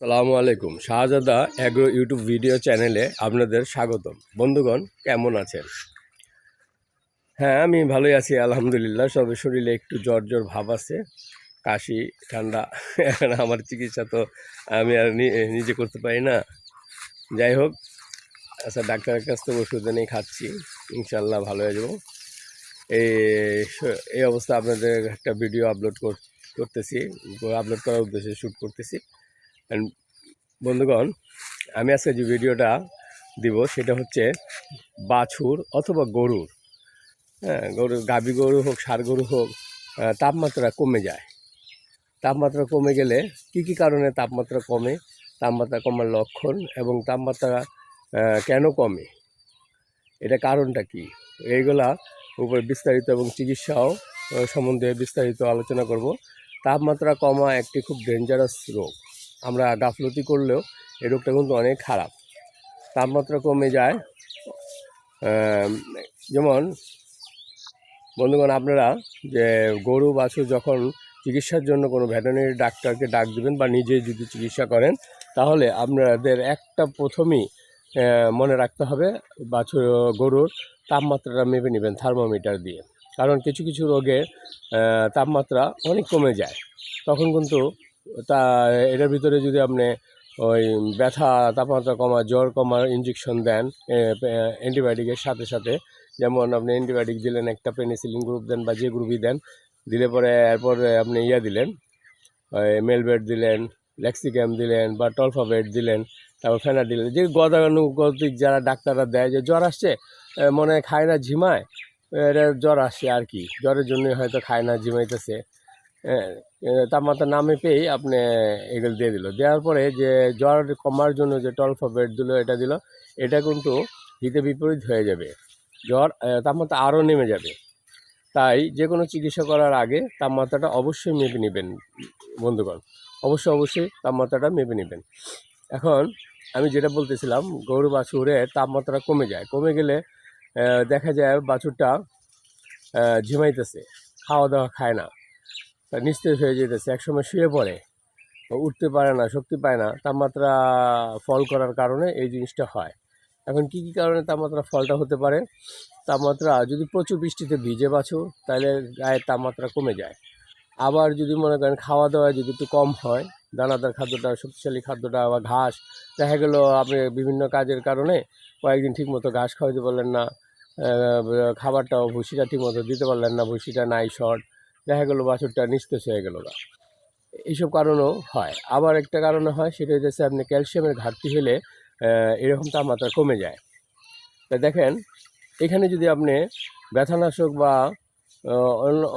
সালামু আলাইকুম। শাহজাদা agro YouTube video চ্যানেলে আপনাদের স্বাগতম। বন্ধুগণ, কেমন আছেন? হ্যাঁ আমি ভালোই আছি, আলহামদুলিল্লাহ। সবে শরীরে একটু জ্বর জ্বর ভাব আছে। কাশি, ঠান্ডা, এখন আমার চিকিৎসা তো আমি আর নিজে করতে পারি না। যাই হোক আচ্ছা ডাক্তারের কাছ থেকে ওষুধ এনেই খাচ্ছি। ইনশাল্লাহ ভালো হয়ে যাব। এই এই অবস্থা আপনাদের একটা ভিডিও আপলোড করতেছি। আপলোড করার উদ্দেশ্যে শ্যুট করতেছি। And বন্ধুগণ, আমি আজকে যে ভিডিওটা দিব সেটা হচ্ছে বাছুর অথবা গরুর। হ্যাঁ গরু, গাভী গরু হোক, ষাঁড় গরু হোক তাপমাত্রা কমে যায়। তাপমাত্রা কমে গেলে কি কি কারণে তাপমাত্রা কমে? তাপমাত্রা কমার লক্ষণ এবং তাপমাত্রা কেন কমে? এটা কারণটা কি? এইগুলা উপরে বিস্তারিত এবং চিকিৎসাও সম্বন্ধে বিস্তারিত আলোচনা করব। তাপমাত্রা কমা একটি খুব ডেঞ্জারাস রোগ। আমরা গাফলতি করলেও এই রোগটা কিন্তু অনেক খারাপ। তাপমাত্রা কমে যায়। যেমন, বন্ধুগণ, আপনারা যে গরু, বাছুর যখন চিকিৎসার জন্য কোনো ভেটেরিনারি ডাক্তারকে ডাক দিবেন বা নিজে যদি চিকিৎসা করেন, তাহলে আপনাদের একটা প্রথমেই মনে রাখতে হবে বাছুর, গরুর তাপমাত্রাটা মেপে নেবেন থার্মোমিটার দিয়ে। কারণ কিছু কিছু রোগের তাপমাত্রা অনেক কমে যায়। তখন কিন্তু তা, এটার ভিতরে যদি আপনি ওই ব্যথা, তাপমাত্রা কমা জ্বর কমার ইঞ্জেকশন দেন অ্যান্টিবায়োটিকের সাথে সাথে, যেমন আপনি অ্যান্টিবায়োটিক দিলেন, একটা পেনিসিলিন গ্রুপ দেন বা যে গ্রুপই দেন, দিলে পরে এরপর আপনি ইয়া দিলেন ওই মেলবেড দিলেন লেক্সিক্যাম দিলেন বা টলফাবেট দিলেন, তারপর ফেনা দিলেন, যে গতানুগতিক যারা ডাক্তাররা দেয়, যে জ্বর আসছে মনে হয় খায় না, ঝিমায় এটা জ্বর আসছে আর কি, জ্বরের জন্যই হয়তো খায় না, ঝিমাইতেছে তাপমাত্রা না মেপেই আপনি এগুলো দিয়ে দিল। দেওয়ার পরে যে জ্বর কমার জন্য যে টলফাবেট দিল, এটা দিল, এটা কিন্তু হিতে বিপরীত হয়ে যাবে। জ্বর তাপমাত্রা আরও নেমে যাবে। তাই যে কোনো চিকিৎসা করার আগে তাপমাত্রাটা অবশ্যই মেপে নেবেন, বন্ধুগণ। অবশ্যই অবশ্যই তাপমাত্রাটা মেপে নেবেন। এখন আমি যেটা বলতেছিলাম, গরু বাছুরে তাপমাত্রা কমে যায়। কমে গেলে দেখা যায় বাছুরটা ঝিমাইতেছে, খাওয়া দাওয়া খায় না। তা নিস্তেজ হয়ে যেতেছে, একসময় শুয়ে পড়ে। উঠতে পারে না, শক্তি পায় না, তাপমাত্রা ফল করার কারণে এই জিনিসটা হয়। এখন কি কি কারণে তাপমাত্রা ফলটা হতে পারে? তাপমাত্রা, যদি প্রচুর বৃষ্টিতে ভিজে বাছো, তাহলে গায়ের তাপমাত্রা কমে যায়। আবার যদি মনে করেন খাওয়া দাওয়া যদি একটু কম হয়, দানাদার খাদ্যটা, শক্তিশালী খাদ্যটা বা ঘাস, দেখা গেল আপনি বিভিন্ন কাজের কারণে কয়েকদিন ঠিকমতো ঘাস খাওয়াতে পারলেন না খাবারটাও ভুসিটা ঠিকমতো দিতে পারলেন না, ভুসিটা নাই, শর্ট। দেখা গেলো বাছুরটা নিস্তেজ হয়ে গেল না এইসব কারণও হয়। আবার একটা কারণে হয়, সেটা হচ্ছে আপনি ক্যালসিয়ামের ঘাটতি হলে এরকম তাপমাত্রা কমে যায়। তা দেখেন, এখানে যদি আপনি ব্যথানাশক বা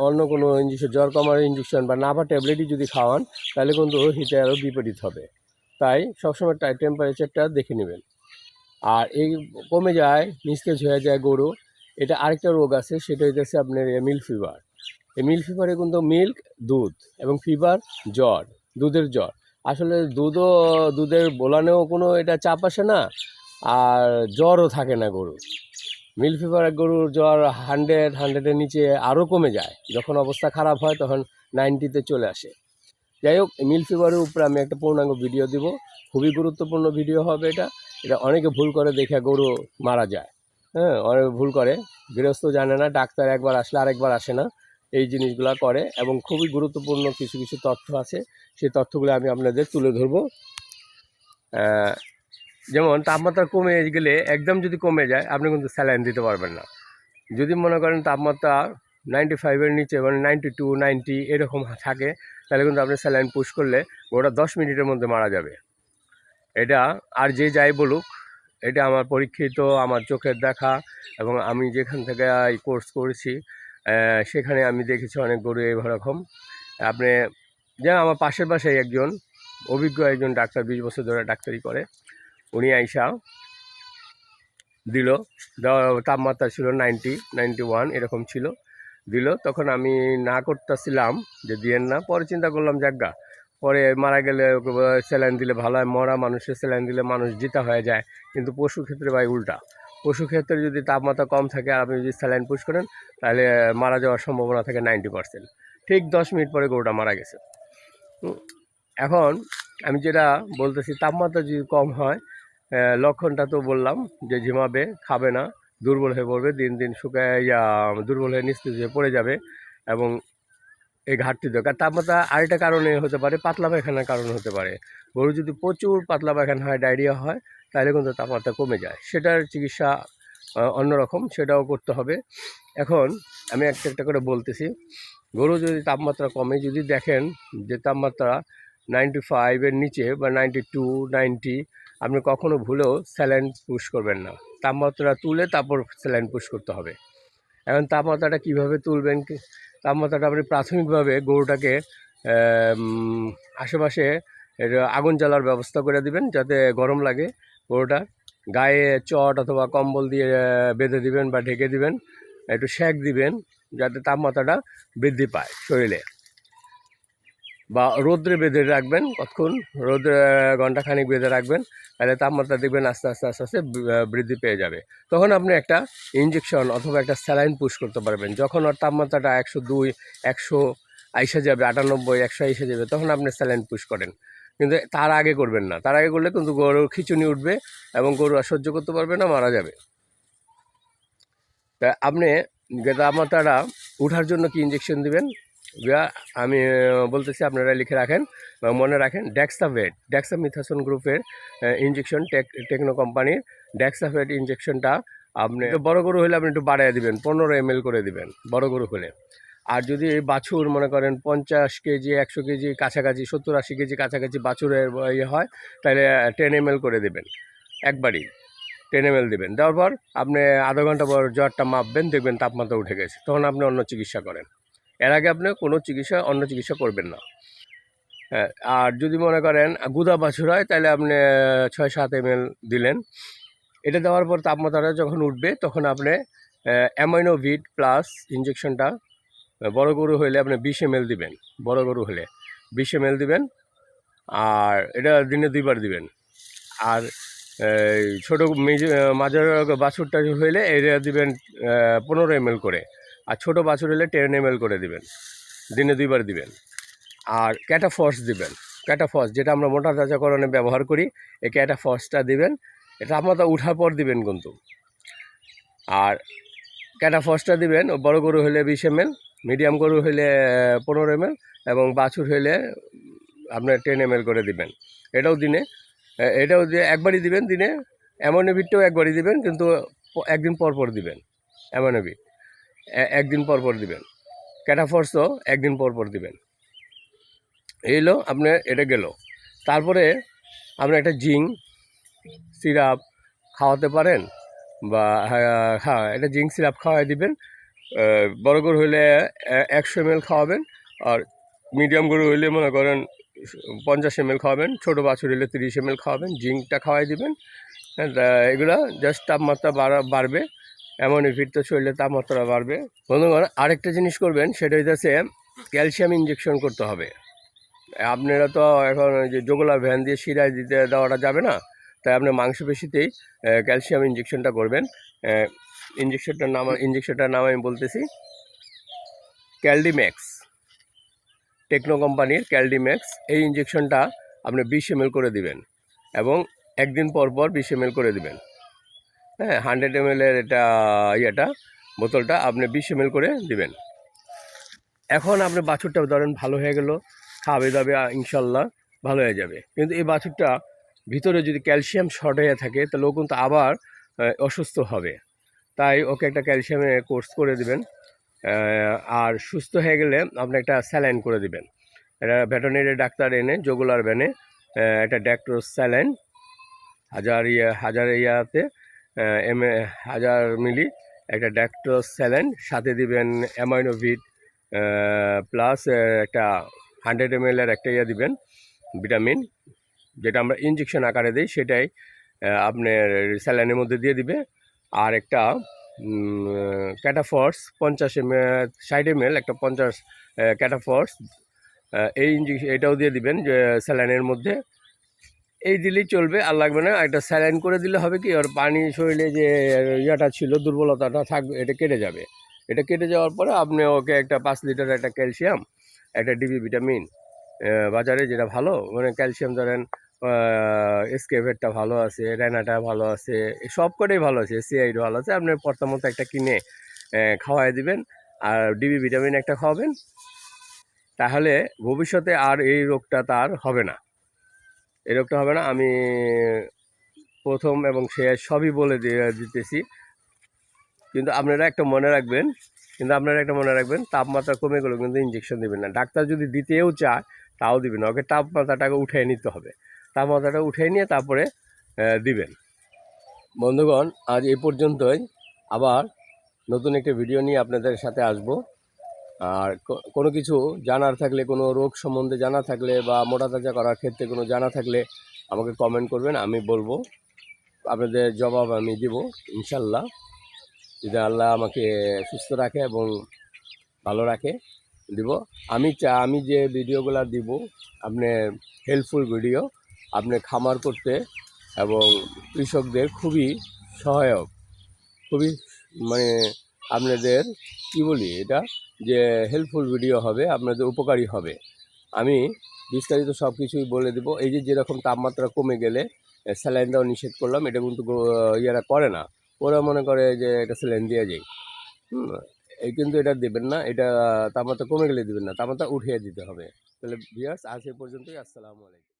অন্য কোনো ইঞ্জেকশন জ্বর কমার ইঞ্জেকশন বা নাভা ট্যাবলেটই যদি খাওয়ান, তাহলে কিন্তু হিটে আরও বিপরীত হবে। তাই সবসময় টাই টেম্পারেচারটা দেখে নেবেন। আর এই কমে যায়, নিস্তেজ হয়ে যায় গরু, এটা আরেকটা রোগ আছে, সেটা হইতেছে আপনার মিল ফিভার। এই মিল ফিভারে কিন্তু মিল্ক দুধ এবং ফিভার জ্বর, দুধের জ্বর। আসলে দুধও, দুধের বোলানেও কোনো এটা চাপ আসে না আর জ্বরও থাকে না গরুর। মিল ফিভার গরুর জ্বর হান্ড্রেড হান্ড্রেডের নিচে আরও কমে যায়। যখন অবস্থা খারাপ হয় তখন নাইনটিতে চলে আসে। যাই হোক মিল ফিভারের উপরে আমি একটা পূর্ণাঙ্গ ভিডিও দিব। খুবই গুরুত্বপূর্ণ ভিডিও হবে এটা। এটা অনেকে ভুল করে দেখে গরু মারা যায়। হ্যাঁ অনেকে ভুল করে। গৃহস্থ জানে না, ডাক্তার একবার আসলে আরেকবার আসে না। এই জিনিসগুলো করে এবং খুবই গুরুত্বপূর্ণ কিছু কিছু তথ্য আছে। সেই তথ্যগুলো আমি আপনাদের তুলে ধরবো। যেমন তাপমাত্রা কমে গেলে একদম যদি কমে যায়, আপনি কিন্তু স্যালাইন দিতে পারবেন না। যদি মনে করেন তাপমাত্রা নাইনটি ফাইভের নিচে মানে নাইনটি টু নাইনটি এরকম থাকে, তাহলে কিন্তু আপনি স্যালাইন পুশ করলে ওটা দশ মিনিটের মধ্যে মারা যাবে। এটা আর যে যাই বলুক, এটা আমার পরীক্ষিত, আমার চোখের দেখা এবং আমি যেখান থেকে এই কোর্স করেছি সেখানে আমি দেখেছি অনেক গরু এরকম আপনি যেমন আমার পাশের পাশে একজন, অভিজ্ঞ একজন ডাক্তার, বিশ বছর ধরে ডাক্তারি করে। উনি আইসা দিল তাপমাত্রা ছিল নাইনটি নাইনটি ওয়ান এরকম ছিল। দিল, তখন আমি না করতেছিলাম, যে দিয়েন না, পরে চিন্তা করলাম যাজ্ঞা পরে মারা গেলে স্যালাইন দিলে ভালো হয়, মরা মানুষের স্যালাইন দিলে মানুষ জিতা হয়ে যায়। কিন্তু পশু ক্ষেত্রে ভাই উল্টা। পশু ক্ষেত্রে যদি তাপমাত্রা কম থাকে আর আপনি যদি স্যালাইন পুশ করেন, তাহলে মারা যাওয়ার সম্ভাবনা থাকে নাইনটি পার্সেন্ট। ঠিক দশ মিনিট পরে গরুটা মারা গেছে। এখন আমি যেটা বলতেছি, তাপমাত্রা যদি কম হয় লক্ষণটা তো বললাম যে ঝিমাবে খাবে না, দুর্বল হয়ে পড়বে, দিন দিন শুকায় দুর্বল হয়ে নিস্তেজ হয়ে পড়ে যাবে এবং এই ঘাটতি দরকার তাপমাত্রা আরেকটা কারণে হতে পারে, পাতলা পায়খানার কারণে হতে পারে। গরু যদি প্রচুর পাতলা পায়খানা হয়, ডায়রিয়া হয়, তাহলে কিন্তু তাপমাত্রা কমে যায়। সেটার চিকিৎসা অন্যরকম, সেটাও করতে হবে। এখন আমি একটা একটা করে বলতেছি, গরু যদি তাপমাত্রা কমে, যদি দেখেন যে তাপমাত্রা নাইনটি ফাইভের নিচে বা নাইনটি টু, নাইনটি, আপনি কখনো ভুলেও স্যালাইন পুশ করবেন না। তাপমাত্রা তুলে তারপর স্যালাইন পুশ করতে হবে। এখন তাপমাত্রাটা কীভাবে তুলবেন তাপমাত্রাটা আপনি প্রাথমিকভাবে গরুটাকে আশেপাশে আগুন জ্বালার ব্যবস্থা করে দিবেন, যাতে গরম লাগে গরুটা। গায়ে চট অথবা কম্বল দিয়ে বেঁধে দিবেন বা ঢেকে দিবেন, একটু সেঁক দিবেন, যাতে তাপমাত্রাটা বৃদ্ধি পায় শরীরে। বা রোদ্রে বেঁধে রাখবেন, কতক্ষণ? রোদ্রে ঘন্টাখানিক বেঁধে রাখবেন, তাহলে তাপমাত্রা দেখবেন আস্তে আস্তে আস্তে আস্তে বৃদ্ধি পেয়ে যাবে। তখন আপনি একটা ইঞ্জেকশন অথবা একটা স্যালাইন পুশ করতে পারবেন। যখন ওর তাপমাত্রাটা একশো দুই, একশো আইসে যাবে, আটানব্বই, একশো আইসে যাবে, তখন আপনি স্যালাইন পুশ করেন। কিন্তু তার আগে করবেন না। তার আগে করলে কিন্তু গরুর খিচুনি উঠবে এবং গরু আর সহ্য করতে পারবে না, মারা যাবে। তা আপনি তাপমাত্রাটা উঠার জন্য কি ইঞ্জেকশন দিবেন? আমি বলতেছি আপনারা লিখে রাখেন মনে রাখেন ড্যাক্সাভেট ড্যাক্সামিথাসন গ্রুপের ইঞ্জেকশন টেক টেকনো কোম্পানির ড্যাক্সাভেট ইঞ্জেকশনটা আপনি বড় গরু হলে আপনি একটু বাড়ায় দিবেন, পনেরো এম করে দিবেন, বড় গরু হলে। আর যদি বাছুর, মনে করেন পঞ্চাশ কেজি, একশো কেজি কাছাকাছি, সত্তর আশি কেজি কাছাকাছি বাছুরের ইয়ে হয়, তাহলে টেন এম করে দেবেন, একবারই। টেন এম দেবেন, দেওয়ার পর আপনি আধা ঘণ্টা পর জ্বরটা মাপবেন, দেখবেন তাপমাত্রা উঠে গেছে, তখন আপনি অন্য চিকিৎসা করেন। এর আগে আপনি কোনো চিকিৎসা অন্য চিকিৎসা করবেন না। হ্যাঁ, আর যদি মনে করেন গুদা বাছুর হয় তাহলে আপনি ছয় সাত এম দিলেন। এটা দেওয়ার পর তাপমাত্রাটা যখন উঠবে তখন আপনি অ্যামাইনোভিট প্লাস ইঞ্জেকশনটা বড় গরু হলে আপনি বিশ এম দিবেন বড় গরু হলে বিশ এম দিবেন আর এটা দিনে দুইবার দিবেন। আর ছোটো মাঝার বাছুরটা হইলে এটা দিবেন পনেরো এম করে। আর ছোটো বাছুর হলে টেন এম করে দিবেন। দিনে দুইবার দিবেন। আর ক্যাটাফস দিবেন। ক্যাটাফস যেটা আমরা মোটা তাজাকরণে ব্যবহার করি, এই ক্যাটাফসটা দিবেন। এটা আপনারা উঠার পর দিবেন কিন্তু। আর ক্যাটাফসটা দিবেন বড় গরু হলে বিশ এম মিডিয়াম গরু হলে পনেরো এম এবং বাছুর হলে আপনার টেন এম করে দিবেন। এটাও দিনে এটাও একবারই দিবেন দিনে অ্যামোনোভিটটাও একবারই দিবেন, কিন্তু একদিন পর পর দিবেন। অ্যামোনোভিট একদিন পর পর দিবেন। ক্যাটাফর্সও একদিন পর পর দিবেন। এইলো আপনার এটা গেল। তারপরে আপনি একটা জিং সিরাপ খাওয়াতে পারেন বা হ্যাঁ, হ্যাঁ এটা জিঙ্ক সিরাপ খাওয়াই দিবেন। বড় গরু হইলে একশো এম খাওয়াবেন আর মিডিয়াম গরু হইলে মনে করেন পঞ্চাশ এম খাওয়াবেন। ছোটো বাছুর হইলে তিরিশ এম খাওয়াবেন। জিঙ্কটা খাওয়াই দিবেন। এগুলো জাস্ট তাপমাত্রা বাড়া বাড়বে। এমন ফিরতে শরীরে তাপমাত্রা বাড়বে। বন্ধুগণ, আরেকটা জিনিস করবেন, সেটা হইতেছে ক্যালসিয়াম ইঞ্জেকশন করতে হবে। আপনারা তো এখন যে যোগলা ভ্যান দিয়ে শিরায় দিতে দেওয়াটা যাবে না, তাই আপনি মাংসপেশিতেই ক্যালসিয়াম ইঞ্জেকশনটা করবেন। ইঞ্জেকশনটার নাম ইঞ্জেকশনটার নাম আমি বলতেছি, ক্যালডিম্যাক্স। টেকনো কোম্পানির ক্যালডিম্যাক্স, এই ইঞ্জেকশনটা আপনি বিশ এম করে দিবেন এবং একদিন পর পর বিশ এম করে দিবেন। হ্যাঁ হান্ড্রেড এম এর এটা ইয়েটা, বোতলটা আপনি বিশ এম করে দিবেন। এখন আপনি বাছুরটা ধরেন ভালো হয়ে গেল, খাবে দাবে ইনশাল্লাহ ভালো হয়ে যাবে। কিন্তু এই বাছুরটা ভিতরে যদি ক্যালসিয়াম শর্ট হয়ে থাকে, তাহলে ও কিন্তু আবার অসুস্থ হবে। তাই ওকে একটা ক্যালসিয়ামের কোর্স করে দিবেন আর সুস্থ হয়ে গেলে আপনি একটা স্যালাইন করে দিবেন। এটা ভেটেরিনারি ডাক্তার এনে, জগুলার ভ্যানে একটা ড্যাক্টোস স্যালাইন হাজার ইয়া, হাজার ইয়াতে এম হাজার মিলি একটা ড্যাক্টোস স্যালাইন, সাথে দিবেন অ্যামাইনোভিট প্লাস একটা হান্ড্রেড এম এর একটা ইয়ে দিবেন, ভিটামিন, যেটা আমরা ইঞ্জেকশন আকারে দিই, সেটাই আপনার স্যালাইনের মধ্যে দিয়ে দিবে। আর একটা ক্যাটাফর্স, পঞ্চাশ এম ষাট এম একটা পঞ্চাশ ক্যাটাফর্স এই ইঞ্জেকশন এটাও দিয়ে দিবেন, যে, স্যালাইনের মধ্যে। এই দিলেই চলবে, আর লাগবে না। একটা স্যালাইন করে দিলে হবে কি, আর পানি শরীরে যে ইয়েটা ছিল, দুর্বলতাটা থাকবে, এটা কেটে যাবে। এটা কেটে যাওয়ার পরে আপনি ওকে একটা পাঁচ লিটার একটা ক্যালসিয়াম, একটা ডিবি ভিটামিন বাজারে যেটা ভালো মানে ক্যালসিয়াম ধরেন এসকেভেটটা ভালো আছে, রেনাটা ভালো আছে সব কটাই ভালো আছে সিআইড ভালো আছে। আপনি প্রথমত একটা কিনে খাওয়াই দিবেন, আর ডিবি ভিটামিন একটা খাওয়াবেন। তাহলে ভবিষ্যতে আর এই রোগটা তার হবে না। রোগটা হবে না। আমি প্রথম এবং শেষ সবই বলে দিয়ে দিতেছি। কিন্তু আপনারা একটা মনে রাখবেন, কিন্তু আপনারা একটা মনে রাখবেন, তাপমাত্রা কমে গেলেও কিন্তু ইঞ্জেকশন দিবেন না। ডাক্তার যদি দিতেও চায়, তাও দিবেন না। ওকে তাপমাত্রাটাকে উঠিয়ে নিতে হবে। তাপমাত্রাটা উঠিয়ে নিয়ে তারপরে দিবেন। বন্ধুগণ, আজ এই পর্যন্তই। আবার নতুন একটা ভিডিও নিয়ে আপনাদের সাথে আসব। আর কোনো কিছু জানার থাকলে, কোনো রোগ সম্বন্ধে জানা থাকলে বা মোটা তাজা করার ক্ষেত্রে কোনো জানা থাকলে আমাকে কমেন্ট করবেন, আমি বলব। আপনাদের জবাব আমি দিব ইনশাল্লাহ যদি আল্লাহ আমাকে সুস্থ রাখে এবং ভালো রাখে, দিব। আমি চা, আমি যে ভিডিওগুলো দিব, আপনি হেল্পফুল ভিডিও আপনি খামার করতে এবং কৃষকদের খুবই সহায়ক, খুবই মানে আপনাদের কি বলি এটা? যে হেল্পফুল ভিডিও হবে, আপনাদের উপকারী হবে। আমি বিস্তারিত সব কিছুই বলে দেবো। এই যে যেরকম তাপমাত্রা কমে গেলে স্যালাইন দেওয়া নিষেধ করলাম, এটা কিন্তু ইয়েরা করে না। ওরা মনে করে যে এটা স্যালাইন দেওয়া যাই হুম এই কিন্তু এটা দেবেন না, এটা তাপমাত্রা কমে গেলে দেবেন না, তাপমাত্রা উঠিয়ে দিতে হবে। তাহলে ভিয়ার্স আজ এ পর্যন্তই, আসসালামু আলাইকুম।